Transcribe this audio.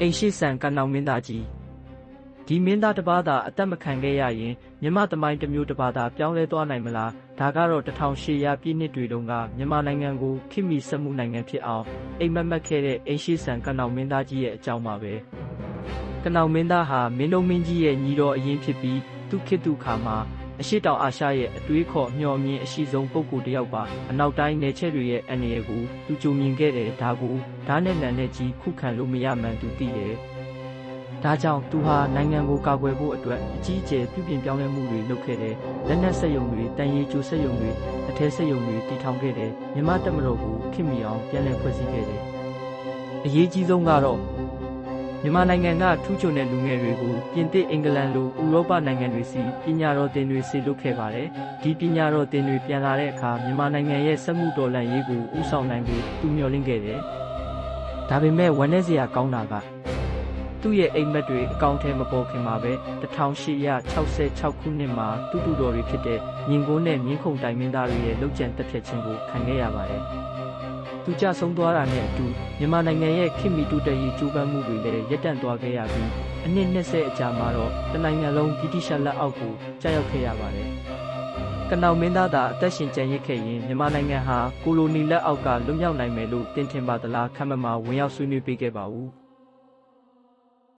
အိမ်ရှိဆန်ကနောင်မင်းသားကြီးဒီမင်းသားတစ်ပါးသာအသက်မခံခဲ့ရရင်မြမသမိုင်းတစ်မျိုးတစ်ပါးသာပြောင်းလဲသွားနိုင်မလားဒါကတော့1800ပြည့်နှစ်တွေတုန်းကမြန်မာနိုင်ငံကိုခိမီစက်မှုနိုင်ငံဖြစ်အောင်အိမ်မက်မက်ခဲ့တဲ့အိမ်ရှိဆန်ကနောင်မင်းသားကြီးရဲ့အကြောင်းပါပဲကနောင်မင်းသားဟာမင်းလုံးမင်းကြီးရဲ့ညီတော်အရင်ဖြစ်ပြီးသူခေတ်သူခါမှာ အရှိတောင်အာရှရဲ့အတွေးခေါ်မျှော်မြင်အရှိဆုံးပုဂ္ဂိုလ်တစ်ယောက်ပါအနောက်တိုင်းနယ်ချဲ့တွေရဲ့အန္တရာယ်ကိုသူကြုံမြင်ခဲ့တယ်ဒါကိုဓာတ်နဲ့လန်နဲ့ကြီးခုခံလို့မရမှန်သူသိတယ်ဒါကြောင့်သူဟာနိုင်ငံကိုကာကွယ်ဖို့အတွက်အကြီးအကျယ်ပြုပြင်ပြောင်းလဲမှုတွေလုပ်ခဲ့တယ်လက်နက်ဆက်ယုံတွေတန်ရီကျိုဆက်ယုံတွေအထက်ဆက်ယုံတွေတည်ထောင်ခဲ့တယ်မြန်မာတပ်မတော်ကိုခင်မီအောင်ပြန်လည်ဖွဲ့စည်းခဲ့တယ်အရေးကြီးဆုံးကတော့ မြန်မာနိုင်ငံကထူးချွန်တဲ့လူငယ်တွေကိုပြင်သစ်အင်္ဂလန်လိုဥရောပနိုင်ငံတွေစီပညာတော်သင်တွေဆေလွတ်ခဲ့ပါတယ်။ဒီပညာတော်သင်တွေပြန်လာတဲ့အခါမြန်မာနိုင်ငံရဲ့စက်မှုတော်လှန်ရေးကိုဥဆောင်နိုင်ဖို့သူမျှော်လင့်ခဲ့တယ်။ဒါပေမဲ့ဝမ်းနည်းစရာကောင်းတာကသူ့ရဲ့အိမ်မက်တွေအကောင့်ထဲမပေါ်ခင်မှာပဲ1866ခုနှစ်မှာတူတူတော်တွေဖြစ်တဲ့မြင်ကုန်းနဲ့မြင်းခုံတိုင်မင်းသားတွေရဲ့လှုပ်ကြံတက်ဖြတ်ခြင်းကိုခံခဲ့ရပါတယ်။ သူကြဆုံးသွားတာနဲ့အတူမြန်မာနိုင်ငံရဲ့ခင်မီတူတရေးကြိုးပမ်းမှုတွေလည်းရပ်တန့်သွားခဲ့ရပြီးအနှစ်20အကြာမှာတော့တနိုင်ငံလုံးဗြိတိရှလက်အောက်ကိုကြာရောက်ခဲ့ရပါတယ်။ကနောင်မင်းသားသာအသက်ရှင်ကျန်ရစ်ခဲ့ရင်မြန်မာနိုင်ငံဟာကိုလိုနီလက်အောက်ကလွတ်မြောက်နိုင်မယ်လို့တင်ထင်ပါသလားခန့်မှန်းမှာဝင်ရောက်ဆွေးနွေးပေးခဲ့ပါဦး။